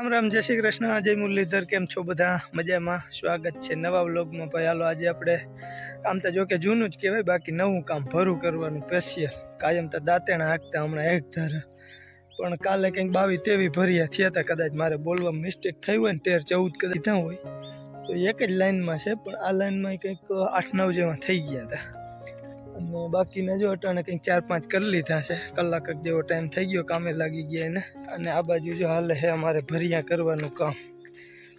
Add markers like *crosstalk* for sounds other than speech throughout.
રામ રામ, જય શ્રી કૃષ્ણ. જય મુરલીધર, કેમ છો બધા? મજામાં? સ્વાગત છે નવા વ્લોગમાં. ભાઈ, હાલો, આજે આપણે કામ તો જો કે જૂનું જ કહેવાય, બાકી નવું કામ ભરું કરવાનું સ્પેશિયલ. કાયમ તો દાંતેણા હાંકતા હમણાં એક ધારે. પણ કાલે કંઈક બાવી તેવી ભર્યા થયા હતા. કદાચ મારે બોલવામાં મિસ્ટેક થઈ હોય ને તેર ચૌદ કદાચ ન હોય. તો એક જ લાઈનમાં છે, પણ આ લાઈનમાં કંઈક આઠ નવ જેવા થઈ ગયા હતા. અને બાકીના જો અટાણે કંઈક ચાર પાંચ કરી લીધા છે. કલાક જેવો ટાઈમ થઈ ગયો, કામે લાગી ગયા એને. અને આ બાજુ જો હાલે છે અમારે ભરિયા કરવાનું કામ.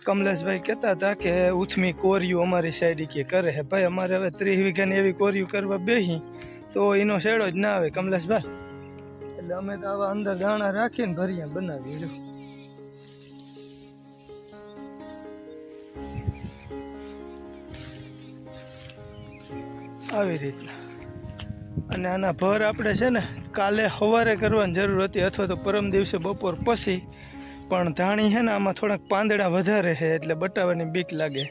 કમલેશભાઈ કહેતા હતા કે ઉથમી કોરિયું અમારી સાઈડ કે કરે હે. ભાઈ, અમારે હવે ત્રીસ વીઘાની એવી કોરિયું કરવા બેહી, તો એનો શેડો જ ના આવે કમલેશભાઈ. એટલે અમે તો આવા અંદર દાણા રાખીને ભરિયા બનાવી જો આવી રીતના. અને આના ભર આપણે છે ને કાલે સવારે કરવાની જરૂર હતી, અથવા તો પરમ દિવસે બપોર પછી. પણ ધાણી છે ને આમાં થોડાક પાંદડા વધારે છે, એટલે બટાવાની બીક લાગે.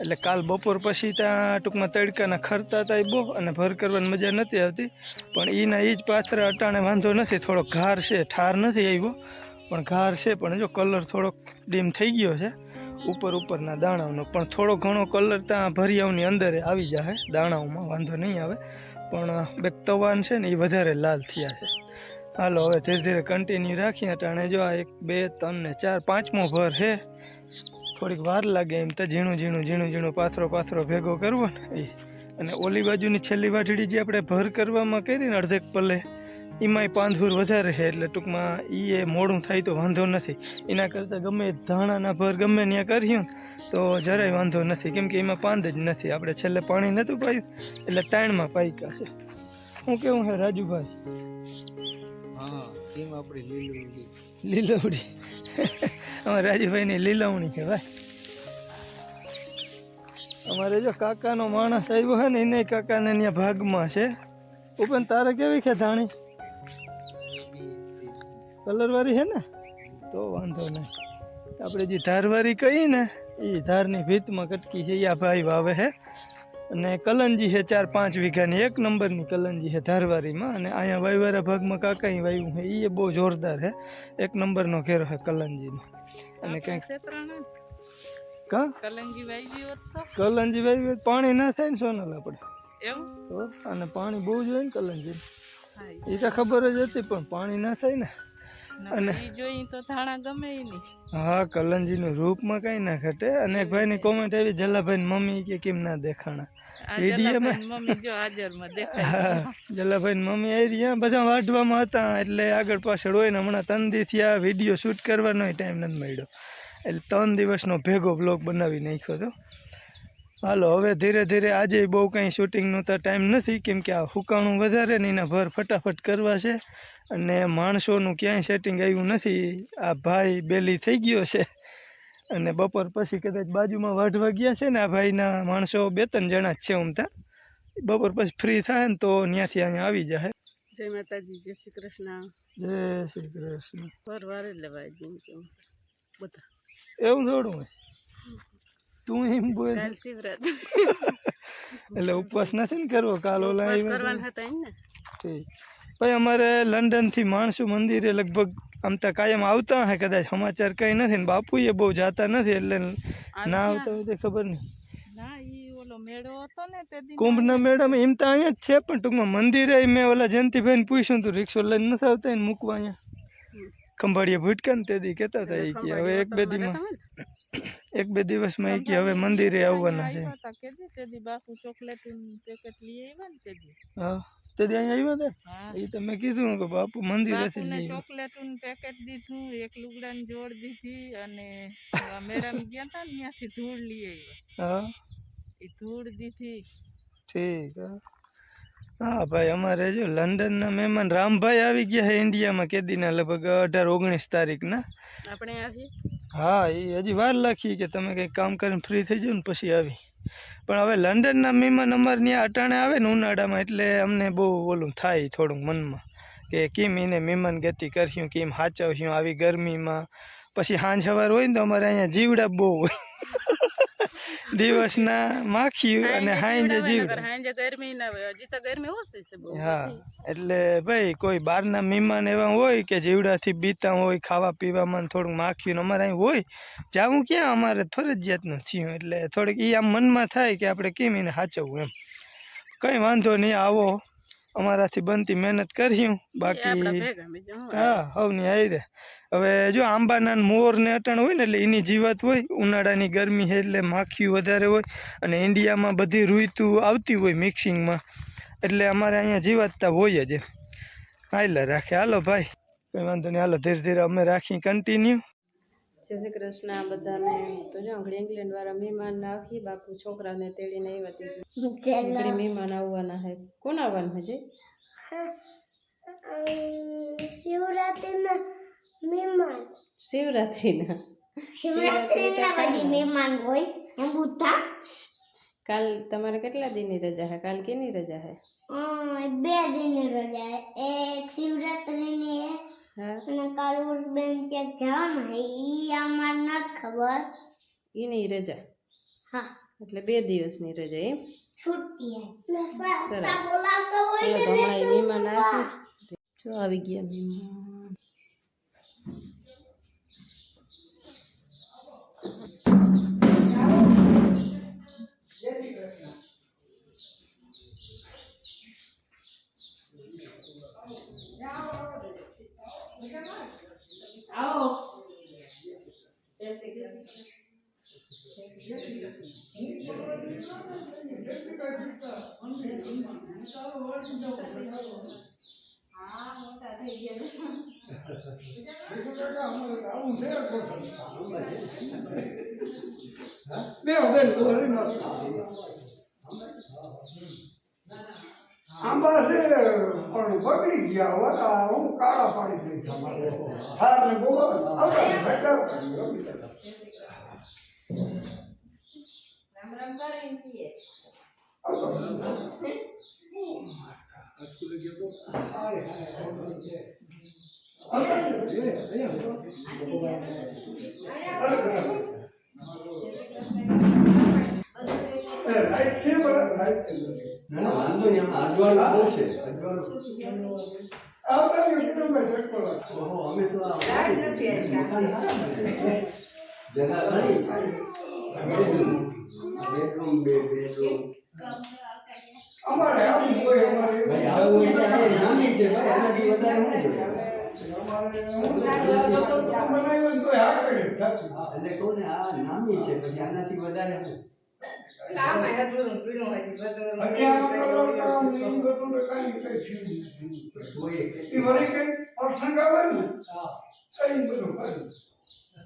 એટલે કાલ બપોર પછી ત્યાં ટૂંકમાં તડકાના ખરતા હતા બહુ અને ભર કરવાની મજા નથી આવતી. પણ એના એ જ પાથરા અટાણે વાંધો નથી થોડોક ઘાર છે, ઠાર નથી આવ્યો. પણ ઘાર છે, પણ જો કલર થોડોક ડીમ થઈ ગયો છે, ઉપર ઉપરના દાણાઓનો પણ થોડો ઘણો કલર ત્યાં ભરિયાઓની અંદર આવી જાય દાણાઓમાં વાંધો નહીં આવે. પણ બે તવાન છે ને એ વધારે લાલ થયા છે. હાલો, હવે ધીરે ધીરે કન્ટિન્યુ રાખીએ અટાણે જો આ એક, બે, ત્રણ ને ચાર, પાંચમો ભર છે. થોડીક વાર લાગે એમ તો ઝીણું ઝીણું ઝીણું ઝીણું પાથરો પાથરો ભેગો કરવો ને એ અને ઓલી બાજુની છેલ્લી વાઢડી જે આપણે ભર કરવામાં કરી ને અડધેક પલ્લે એમાંય પાંધુર વધારે છે એટલે ટૂંકમાં એ મોડું થાય તો વાંધો નથી. એના કરતાં ગમે ધાણાના ભર ગમે ત્યાં કર્યું તો જરાય વાંધો નથી કેમ કે એમાં પાંદ જ નથી. આપણે છેલ્લે પાણી નહોતું પાયું એટલે તાણમાં પાઈકા છે. શું કેવું છે રાજુભાઈ? હા ટીમ આપણી લીલું લીલવડી. અમારે રાજુભાઈની લીલવણી છે ભાઈ અમારે જો કાકાનો માણસ આવ્યો છે ને એને કાકાને ત્યાં ભાગમાં છે. ઉપન તારે કેવી છે ધાણી? કલરવાળી છે ને? તો વાંધો નહીં. આપણે જે ધારવાળી કહી ને એ ધારની ભીતમાં કટકી છે એ આ ભાઈ વાવે છે અને કલંજી છે ચાર પાંચ વીઘાની એક નંબરની કલંજી છે ધારવારીમાં. અને અહીંયા વાયવારા ભાગમાં કાકાઈ વાવ્યું છે એ બહુ જોરદાર છે એક નંબરનો ઘેરો છે કલંજીનો. અને કંઈક કા? કલંજી વાવી હોત તો? કલંજી વાવી હોય તો પાણી ના થાય ને સોનલ આપણે એવું? તો? અને પાણી બહુ જોઈએ ને કલંજી હા એ તો ખબર જ હતી પણ પાણી ના થાય ને. અને- જોઈ તો થાણા ગમે નહીં. હા કલનજીનું રૂપમાં કઈ ના ઘટે. અને એક ભાઈની કોમેન્ટ આવી જલાભાઈ મમ્મી કે કેમ ના દેખાણા? વિડીયોમાં- મમ્મી જો હાજરમાં દેખાય. હા જલાભાઈ મમ્મી આવી રહ્યા બધા વાઢવામાં હતા એટલે આગળ પાછળ હોય ને હમણાં ત્રણ દીથી આ વીડિયો શૂટ કરવાનો ટાઈમ નથી મળ્યો. એટલે ત્રણ દિવસનો ભેગો બ્લોગ બનાવી નાખ્યો હતો. હાલો હવે ધીરે ધીરે આજે બહુ કંઈ શૂટિંગનો તો ટાઈમ નથી કેમ કે આ હુકાણું વધારે ને એના ભર ફટાફટ કરવા છે. અને માણસોનું ક્યાંય સેટિંગ આવ્યું નથી. આ ભાઈ બેલી થઈ ગયો છે. અને બપોર પછી કદાચ બાજુમાં વાઢવા ગયા છે ને આ ભાઈના માણસો બે ત્રણ જણા જ છે ઉમતા બપોર પછી ફ્રી થાય ને તો ત્યાંથી અહીંયા આવી જાય. જય માતાજી જય શ્રી કૃષ્ણ. જય શ્રી કૃષ્ણ. પરવારે લેવાય છે. બધા. એવું થોડું તું એમ બોલ. *laughs* એટલે ઉપવાસ નથી ને કરવો? કાલ ઓલા કરવાના હતા એમ ને. ઠીક. ભાઈ અમારે લંડનથી માણસું મંદિરે લગભગ આમ તો કાયમ આવતા હે કદાચ સમાચાર કંઈ નથી ને બાપુએ બહુ જાતા નથી એટલે ના આવતા હોય તો ખબર નહીં. હતો કુંભના મેળામાં એમ તો અહીંયા જ છે પણ ટૂંકમાં મંદિરે મેં ઓલા જયંતિભાઈને પૂછ્યું તું રિક્ષો લઈને નથી આવતા એને મૂકવા અહીંયા. ખંભાળીએ ભૂટકા ને તે દી કહેતા હતા એ કે હવે એક બે દીમાં એક બે દિવસમાં એ કે હવે મંદિરે આવવાના છે. હા. તે દી આવ્યા હતા? એ તો મેં કીધું કે બાપુ મંદિરેથી બાપુને લઈ ચોકલેટનું પેકેટ દીધું એક લુગડાની જોડ દીધી અને મેડમ ગયા હતા ને ત્યાંથી ધૂળ લઈ આવ્યા. હા. એ ધૂળ દીધી. ઠીક હા. હા ભાઈ અમારે જો લંડનના મહેમાન રામભાઈ આવી ગયા છે ઇન્ડિયામાં કેદીના લગભગ અઢાર ઓગણીસ તારીખના. આપણે આવી હા, એ હજી વાર લાખી કે તમે કંઈક કામ કરીને ફ્રી થઈ જાઓ ને પછી આવી. પણ હવે લંડનના મહેમાન અમારે ત્યાં અટાણે આવે ને ઉનાળામાં, એટલે અમને બહુ ઓલું થાય થોડુંક મનમાં. કે કેમ એને મહેમાન ગતિ કર્યું, કેમ હાચવ્યું, આવી ગરમીમાં. પછી સાંજ સવાર હોય ને તો અમારે અહીંયા જીવડા બહુ હોય. દિવસના માખ્યું અને હાંજે જીવડા હાંજે ગરમી ના હોય હજી તો ગરમી ઓછી છે બહુ હા એટલે ભાઈ કોઈ બહારના મહેમાન એવા હોય કે જીવડાથી બીતા હોય ખાવા પીવામાં થોડુંક માખ્યું અમારે અહીં હોય જાવું ક્યાં? અમારે ફરજિયાતનું થયું. એટલે થોડીક એ આમ મનમાં થાય કે આપણે કેમ એને સાચવવું એમ. કંઈ વાંધો નહીં આવો. અમારાથી બનતી મહેનત કર્યું બાકી હા હવની આયરે હવે જો આંબાના મોર ને અટણ હોય ને એટલે એની જીવાત હોય ઉનાળાની ગરમી છે એટલે માખીઓ વધારે હોય અને ઇન્ડિયામાં બધી ઋતુ આવતી હોય મિક્સિંગમાં એટલે અમારે અહીંયા જીવાતતા હોય જ. એમ હાલે રાખે. હાલો ભાઈ. કંઈ વાંધો નહીં. હાલો ધીરે ધીરે અમે રાખી કન્ટિન્યુ જય શ્રી કૃષ્ણ બધાને તો જો આગળ ઇંગ્લેન્ડ વાળા મહેમાન આવી બાપુ છોકરાને તેડીને આવ્યા હતી આગળ મહેમાન આવવાના છે કોણ આવવાનું છે શિવરાત્રિના મહેમાન. શિવરાત્રિના? શિવરાત્રિના બધી મહેમાન હોય એમ બુદ્ધા? કાલ તમારે કેટલા દિનની રજા છે કાલ કેની રજા છે અમ, બે દિનની રજા હે. એક શિવરાત્રિની હે હા અને કાલુસ બેન ક્યાંક જવાનું હે? ઈ અમાર ના ખબર. એની રજા. હા. એટલે બે દિવસની રજા એમ? છુટ્ટી હે સરસ. બોલાવતો હોય ને મહેમાન આવી જો આવી ગયા મહેમાન આંબા છે પણ બગડી ગયા હોતા હું કાળા પાણી થઈ અમારે હા ને બહુ આવતા ભેગા લાઈટ જગા ઘણી બેડરૂમ બે બેડરૂમ અમારે આવું કોઈ અમારે આવું એટલે નાની છે ભાઈ આનાથી વધારે હા. એટલે કહું ને આ નાની છે પછી આનાથી વધારે શું હજી આમાં કલર કામ ને ઈ બધું તો કાંઈ કઈ થયું નથી. તોય ઈ વળી કઈ પ્રસંગ આવે ને કઈ બધું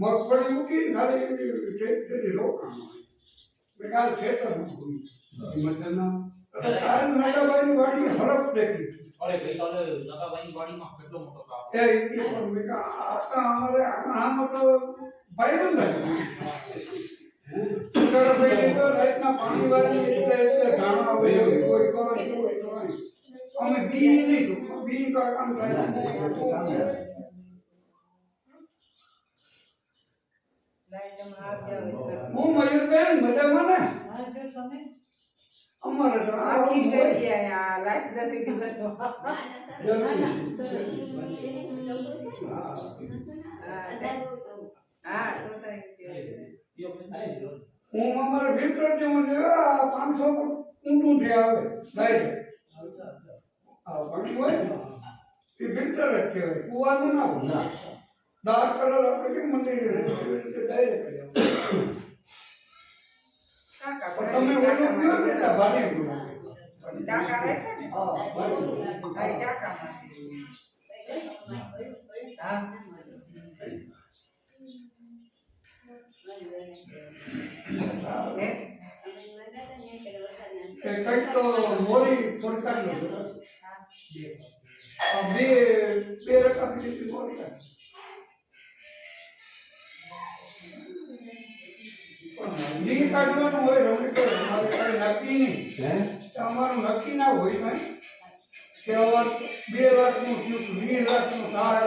મગફળી મૂકી ખાલી એવી રોકાણ મેં ખેતર મૂકવું. એટલે કાલ નગાભાઈની હરફ દેખી. અરે ગઈકાલે નગાભાઈની વાડીમાં કેટલો મોટો સાપ એ ઈ પણ મેં કહા, આ તો અમારે આમાં તો રાતના પાણી વાળી એટલે એટલે ધાણા હોય કોઈ કરે કોઈ અમે બી નહીં બી કામ થાય. હું મયુરબેન મજામાં ને? અમારે તો આવું હોય. હું અમારે વિક્ટર જેવું છે આ પાંચસો ઊંડું થી આવે ડાયરેક્ટ પાણી હોય ને એ વિક્ટર જ કહેવાય કુવાનું ના હોય ના ડાર્ક કલર આપણે કેમ મંદિર ડાયરેક્ટ તમે ઓલું પીઓ ને એટલે ભારે પીઓ. હા ભારે. સારું. કંઈક તો લો આ બે બે રકમ જેટલી કાઢી કાઢવાનું હોય રમણી તો અમારે કાંઈ નક્કી નહીં. હે? અમારું નક્કી ના હોય ભાઈ કે બે લાખનું થયું વીસ લાખનું થાય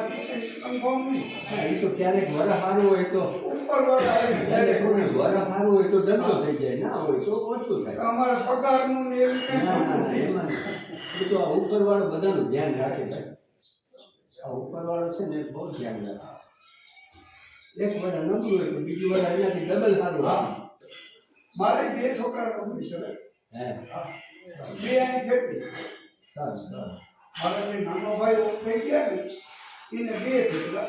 કન્ફર્મ નહીં. એ તો ક્યારેક વર સારું હોય તો ઉપર વાળા આવે વર સારું હોય તો ધંધો થઈ જાય ના હોય તો ઓછું થાય. અમારા પગારનું ને એવું નહીં. એ તો આ ઉપરવાળો બધાનું ધ્યાન રાખે ભાઈ આ ઉપરવાળો છે ને બહુ ધ્યાન રાખે. એક વાર નબળું હોય તો બીજી વાર એનાથી ડબલ સારું હા. મારે બે છોકરા નોકરી કરે બે એની ખેતી મારા જે નાનો ભાઈ થઈ ગયા ને એને બે છોકરા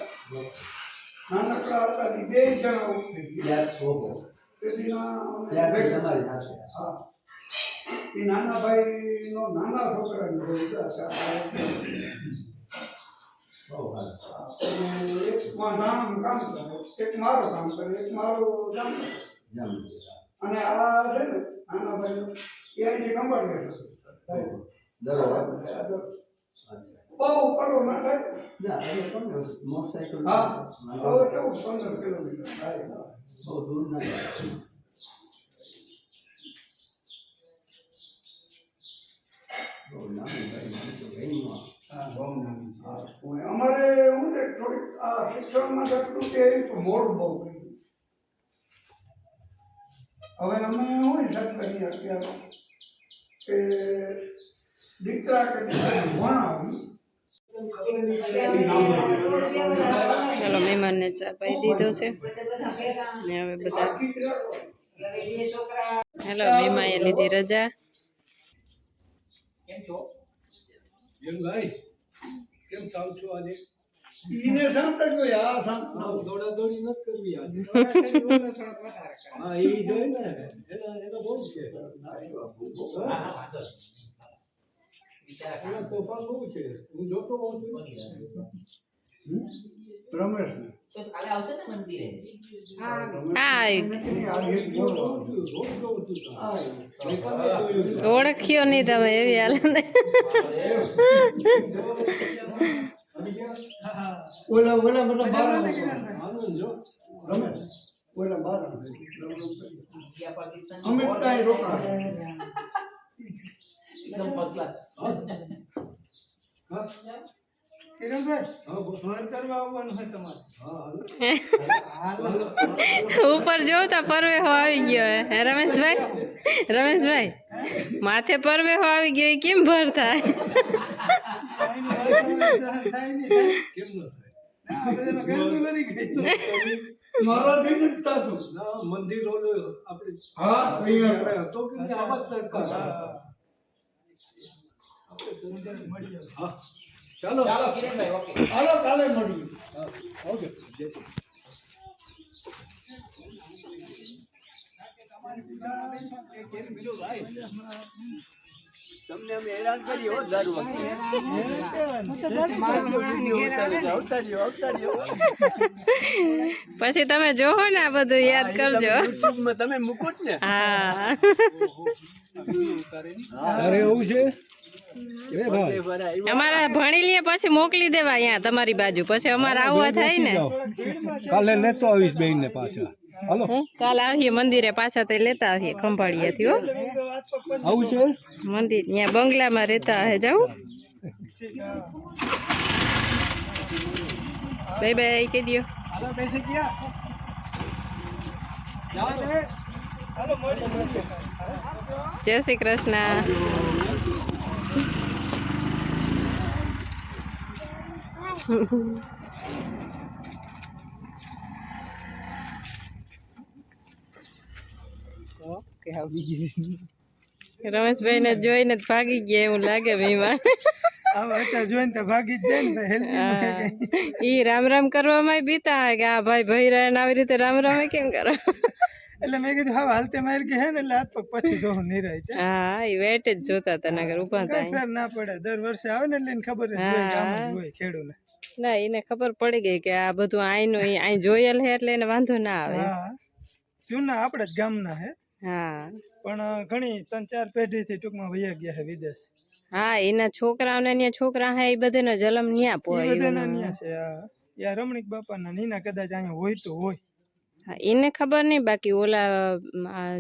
નાનકડા હતા ને બે જણા થઈ ગયા. ના એ નાના ભાઈ નો નાના બહુ સારું. એક નાનું કામ કરે એક મારું કામ કરે એક મારો કામ કરે અને આ છે ને આના ભાઈ એ અહીંથી કંપાળી ઓહો. બેઠો દરોડા આ તો અચ્છા બહુ પડો ના થાય મોટરસાઇકલ. હા હવે કેવું? પંદર કિલોમીટર. બહુ દૂર ના જાય અમારે હું થોડીક આ શિક્ષણમાં જેટલું કે મોડું બહુ હવે અમે હું હિસાબ કરીએ અત્યારે કે દીકરા કે દીકરા ભણાવી. ચાલો મહેમાનને ચા પાઈ દીધો છે. ને હવે બધા હેલો મહેમાએ લીધી રજા. કેમ છો? ઈને શાંત જ ના. હા. તો કાલે આવશે ને મંદિરે? હા ઓળખ્યો નહીં તમે એવી હાલ ને *laughs* ઓલા ઓલા બધા બાર ઓલા બાર અમે કાંઈ રોકા એકદમ ફર્સ્ટ ક્લાસ કિરણભાઈ ઘર કરવા આવવાનું હોય તમારે. ઉપર જોતા પરવેહો આવી ગયો હે. હે રમેશભાઈ? રમેશભાઈ માથે પરવેહો આવી ગયો એ કેમ ભર થાય? મારાથી નથી થતું. મંદિર ઓલું આપણે હા અહીંયા તો કે આવાજ તડકા હા. ચાલો. ચાલો કિરણભાઈ ઓકે. હાલો કાલે મળીએ. ઓકે. જય શ્રી કૃષ્ણ. તમને અમે હેરાન કરી હો દર વખતે. પછી તમે જોવો ને આ બધું યાદ કરજો. યુટ્યુબમાં તમે મૂકો જ ને. હા. અરે એવું છે. અમારે ભણી લઈએ પછી મોકલી દેવા અહીંયા તમારી બાજુ. પછી અમારે આવવા થાય ને. કાલે લેતો આવીશ બેન ને પાછા? કાલ આવીએ મંદિરે પાછા તો લેતા આવીએ ખંભાળિયા થી આવું છે? મંદિર ત્યાં બંગલામાં રહેતા હે જાઉં? બાય બાય કહી દો. જય શ્રી કૃષ્ણ. રમેશભાઈ ને જોઈને જ ભાગી ગયા એવું લાગે ભાઈમાં જોઈને તો ભાગી જ જાય ને ઈ રામ રામ કરવામાં બીતા કે આ ભાઈ ભૈરા ને આવી રીતે રામ રામ કેમ કરો? એટલે મેં કીધું હા હાલતે માર કે હે ને એટલે હાથ પગ પછી દોહ હા એ વેટ જ જોતા હતા નગર ઊભા હતા ના પડે. દર વર્ષે આવે ને એટલે એને ખબર હોય કે આમ જ હોય ખેડૂને. ના એને ખબર પડી ગઈ કે આ બધું આઈનું આઈ જોયેલ હે એટલે એને વાંધો ના આવે. જૂના આપણે જ ગામના હે. હા. પણ ઘણી ત્રણ ચાર પેઢીથી ટૂંકમાં વૈયા ગયા છે વિદેશ. હા એના છોકરાઓને ને છોકરા હે એ બધાનો જલમ ન્યા એ બધાના ન્યા છે આ યા રમણીક બાપાના નીના કદાચ અહીંયા હોય તો હોય. હા, એને ખબર નહીં બાકી ઓલા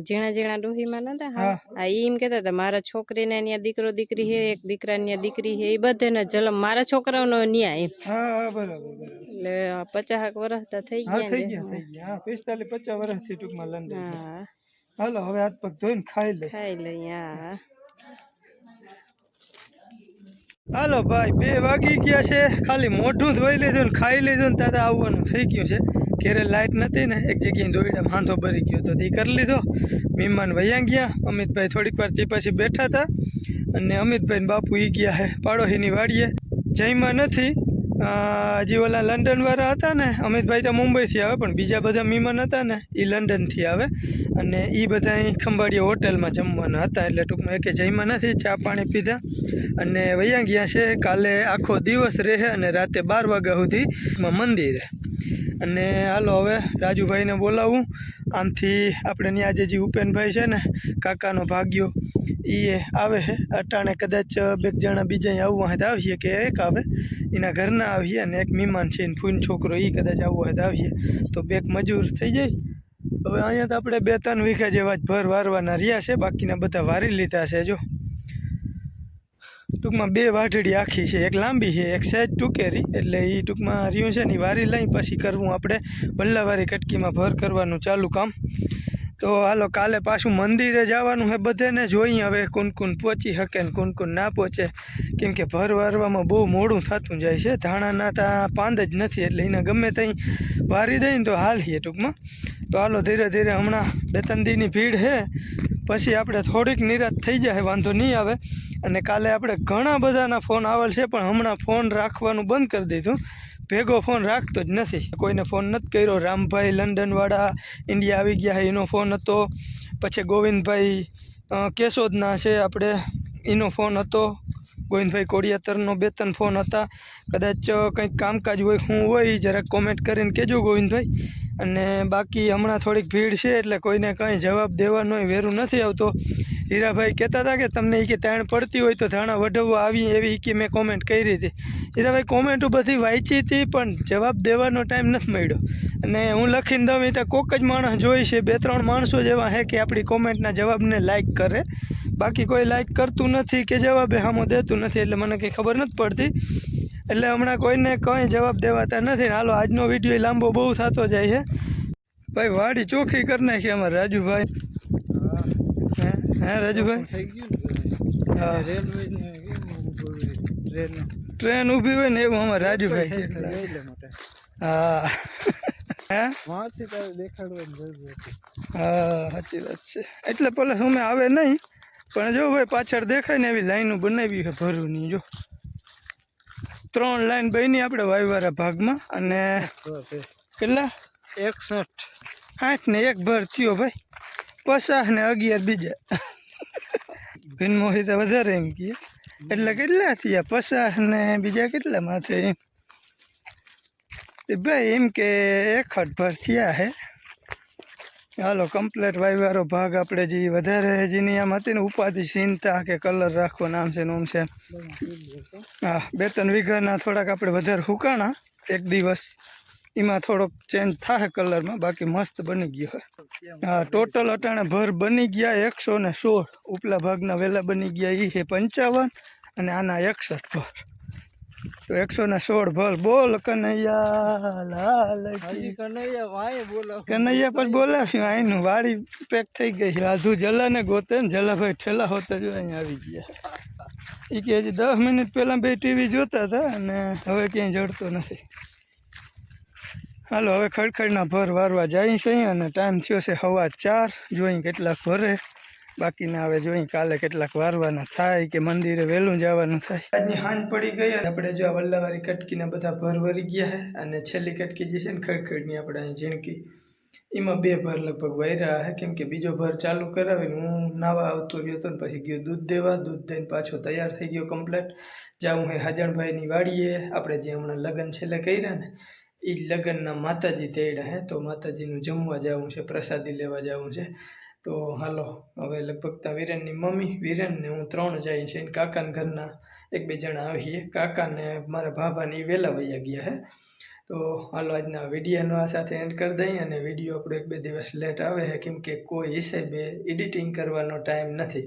ઝીણા ઝીણા ડોહીમાં નતા હા? હા. હા એમ કેતા હતા મારા છોકરીને ત્યાં દીકરો દીકરી હે એક દીકરા ત્યાં દીકરી હે એ બધાને જલમ મારા છોકરાઓનો ન્યા એમ. હા હા બરાબર એટલે પચાસ વર્ષ તો થઈ હા ગયા થઈ ગયા થઈ ગયા. પિસ્તાલીસ પચાસ વર્ષથી ટૂંકમાં લંડન હા. હાલો હવે હાથ પગ ધોઈને ખાઈ લે. ખાઈ લે હા હાલો ભાઈ બે વાગી ગયા છે. ખાલી મોઢું ધોઈ લીધું ને ખાઈ લીધું ને તાતા આવવાનું થઈ ગયું છે. ઘેરે લાઇટ નથી ને એક જગ્યાએ દોયડા હાંધો ભરી ગયો તો તે કરી લીધો. મહેમાન વૈયા ગયા. અમિતભાઈ થોડીક વાર તે પછી બેઠા હતા. અને અમિતભાઈ બાપુ ઈ ગયા હે પાડોશીની વાડીએ. જઈમાં નથી. અ, હજી ઓલા લંડન વાળા હતા ને અમિતભાઈ તો મુંબઈથી આવે પણ બીજા બધા મહેમાન હતા ને એ લંડનથી આવે. અને એ બધા અહીં ખંભાળિયા હોટલમાં જમવાના હતા એટલે ટૂંકમાં એકે જઈમાં નથી ચા પાણી પીધા. અને વૈયા ગયા છે કાલે આખો દિવસ રહે અને રાતે બાર વાગ્યા સુધી મંદિરે અને હાલો હવે રાજુભાઈને બોલાવું. આમથી આપણે ત્યાં આજે જે ઉપેનભાઈ છે ને, કાકાનો ભાગ્યો એ આવે છે અટાણે કદાચ બે જણા બીજા આવવા તો આવીએ કે એક આવે. એના ઘરના આવીએ અને એક મહેમાન છે ને ફૂન છોકરો એ કદાચ આવવો તો આવીએ. તો બેક મજૂર થઈ જાય. હવે અહીંયા તો આપણે બે ત્રણ વીઘા જેવા જ ભર વારવાના રહ્યા છે. બાકીના બધા વારી લીધા છે જો. ટૂંકમાં બે વાઢડી આખી છે, એક લાંબી છે, એક સહેજ ટૂંકેરી. એટલે એ ટૂંકમાં રહ્યું છે ને વારી લઈ પછી કરવું આપણે વલ્લાવારી કટકીમાં ભર કરવાનું ચાલુ કામ. તો હાલો, કાલે પાછું મંદિરે જવાનું છે બધાને, જોઈએ હવે કોણ કુન પહોંચી શકે ને કોણ કોણ ના પહોંચે. કેમ કે ભર વારવામાં બહુ મોડું થતું જાય છે ધાણાના ત્યાં પાંદ જ નથી, એટલે એને ગમે ત્યાં વારી દઈને તો હાલીએ ટૂંકમાં. તો હાલો, ધીરે ધીરે હમણાં બે ત્રણ દીની ભીડ છે પછી આપણે થોડીક નિરાશ થઈ જાય, વાંધો નહીં આવે. અને કાલે આપણે ઘણા બધાના ફોન આવેલ છે, પણ હમણાં ફોન રાખવાનું બંધ કરી દીધું. ભેગો ફોન રાખતો જ નથી. કોઈને ફોન નથી કર્યો. રામભાઈ લંડનવાળા ઇન્ડિયા આવી ગયા એનો ફોન હતો. પછી ગોવિંદભાઈ કેશોદના છે આપણે, એનો ફોન હતો. ગોવિંદભાઈ કોડિયાતરનો બે ત્રણ ફોન હતા. કદાચ કંઈક કામકાજ હોય, હું હોય, જરાક કોમેન્ટ કરીને કહેજો ગોવિંદભાઈ. અને બાકી હમણાં થોડીક ભીડ છે, એટલે કોઈને કંઈ જવાબ દેવાનો વેરું નથી આવતો. હીરાભાઈ કહેતા હતા કે તમને એ કે તાણ પડતી હોય તો ધાણા વઢવવા આવી એવી કે મેં કોમેન્ટ કરી હતી. હીરાભાઈ કોમેન્ટો બધી વાંચી હતી પણ જવાબ દેવાનો ટાઈમ નથી મળ્યો. અને હું લખીને દઉં એ તો કોક જ માણસ જોઈ છે, બે ત્રણ માણસો જેવા હે કે આપણી કોમેન્ટના જવાબને લાઇક કરે. બાકી કોઈ લાઇક કરતું નથી કે જવાબે હામો દેતું નથી એટલે મને કંઈ ખબર નથી પડતી. એટલે હમણાં કોઈને કંઈ જવાબ દેવાતા નથી. હાલો, આજનો વીડિયો લાંબો બહુ થતો જાય છે. ભાઈ વાડી ચોખ્ખી કરી નાખી અમારે રાજુભાઈ. હે રાજુભાઈ? ટ્રેન ઊભી હોય ને એવું અમારે રાજુભાઈ હે. હા? સાચી વાત છે. એટલે પેલા અમે આવે નહીં પણ જો ભાઈ પાછળ દેખાય ને એવી લાઈનો બનાવી છે ભરૂની જો. ત્રણ લાઈન બની આપણે વાયવારા ભાગમાં અને કેટલા? એકસઠ. આઠ ને એક ભર થયો ભાઈ. પચાસ ને અગિયાર બીજા. બિનમોહિતા વધારે એમ કહે એટલે કેટલા થયા? પચાસ ને બીજા કેટલા માથે એમ? ભાઈ એમ કે એક ભર થયા હે. હાલો કમ્પ્લેટ વાયવાળો ભાગ આપણે જે વધારે જેની આમ હતી ને ઉપાધિ, ચિંતા કે કલર રાખવો નામ છે નોમ છે. હા, બે ત્રણ વીઘાના થોડાક આપણે વધારે હુકાણા, એક દિવસ. એમાં થોડોક ચેન્જ થાય કલરમાં બાકી મસ્ત બની ગયો હોય હા ટોટલ અટાણે ભર બની ગયા એકસો ને સોળ. ઉપલા ભાગના વહેલા બની ગયા એ છે પંચાવન અને આના એકસઠ ભર. તો એકસો ને સોળ ભર. બોલ કનૈયા લાલ કનૈયા પર બોલાવ્યું અહીંનું વાડી પેક થઈ ગઈ. રાધુ જલાને ગોતે ને જલાભાઈ ઠેલા હોતા જો અહીંયા આવી ગયા. એ કે હજી દસ મિનિટ પહેલાં બે ટીવી જોતા હતા અને હવે ક્યાંય જડતો નથી. હાલો, હવે ખડખડના ભર વારવા જાય છે અને ટાઈમ થયો છે હવા ચાર. જોઈ કેટલાક ભરે. બાકીના હવે જોઈ કાલે કેટલાક વારવાના થાય કે મંદિરે વહેલું જવાનું થાય. આજની હાંજ પડી ગઈ અને આપણે જો આ વલ્લાવારી કટકીના બધા ભર વરી ગયા છે અને છેલ્લી કટકી જે છે ને ખડખડની આપણે અહીં ઝીણકી, એમાં બે ભર લગભગ વાયરા છે. કેમ કે બીજો ભર ચાલુ કરાવીને હું નાવા આવતો રહ્યો હતો ને પછી ગયો દૂધ દેવા. દૂધ દઈને પાછો તૈયાર થઈ ગયો કમ્પ્લેટ જાઉં હે હાજણભાઈની વાડીએ. આપણે જે હમણાં લગ્ન છેલ્લે કર્યા ને એ જ લગ્નના માતાજી તેડ્યા હે, તો માતાજીનું જમવા જવું છે, પ્રસાદી લેવા જવું છે. તો હાલો, હવે લગભગ ત્યાં વિરેનની મમ્મી, વિરેનને હું ત્રણ જાય છે, ને કાકાના ઘરના એક બે જણા આવીએ. કાકાને મારા ભાભાને એ વહેલા વૈયા ગયા હે. તો હાલો, આજના વિડીયોનો આ સાથે એન્ડ કરી દઈએ અને વીડિયો આપણો એક બે દિવસ લેટ આવે છે કેમ કે કોઈ હિસાબે એડિટિંગ કરવાનો ટાઈમ નથી.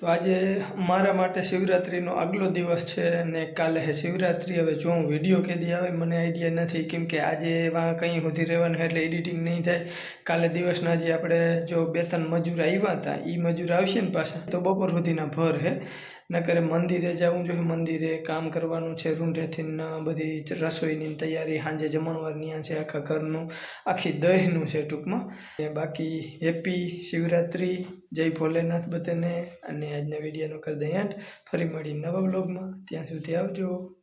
તો આજે મારા માટે શિવરાત્રિનો આગલો દિવસ છે અને કાલે હે શિવરાત્રિ. હવે જો હું વીડિયો કેદી આવે, મને આઈડિયા નથી, કેમ કે આજે વાં કંઈ સુધી રહેવાનું એટલે એડિટિંગ નહીં થાય. કાલે દિવસના જે આપણે જો બે ત્રણ મજૂર આવ્યા હતા એ મજૂર આવશે ને પાછા. તો બપોર સુધીના ભર હે. નકરે મંદિરે જવું જોઈએ, મંદિરે કામ કરવાનું છે રૂંઢેથી ન બધી રસોઈની તૈયારી, સાંજે જમણવારની છે, આખા ઘરનું, આખી દહીંનું છે ટૂંકમાં. બાકી હેપી શિવરાત્રિ. જય ભોલેનાથ બધાને. અને આજના વિડીયોનો કરી દઈએ ફરી મળી નવા બ્લોગમાં ત્યાં સુધી આવજો.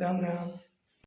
રામ રામ.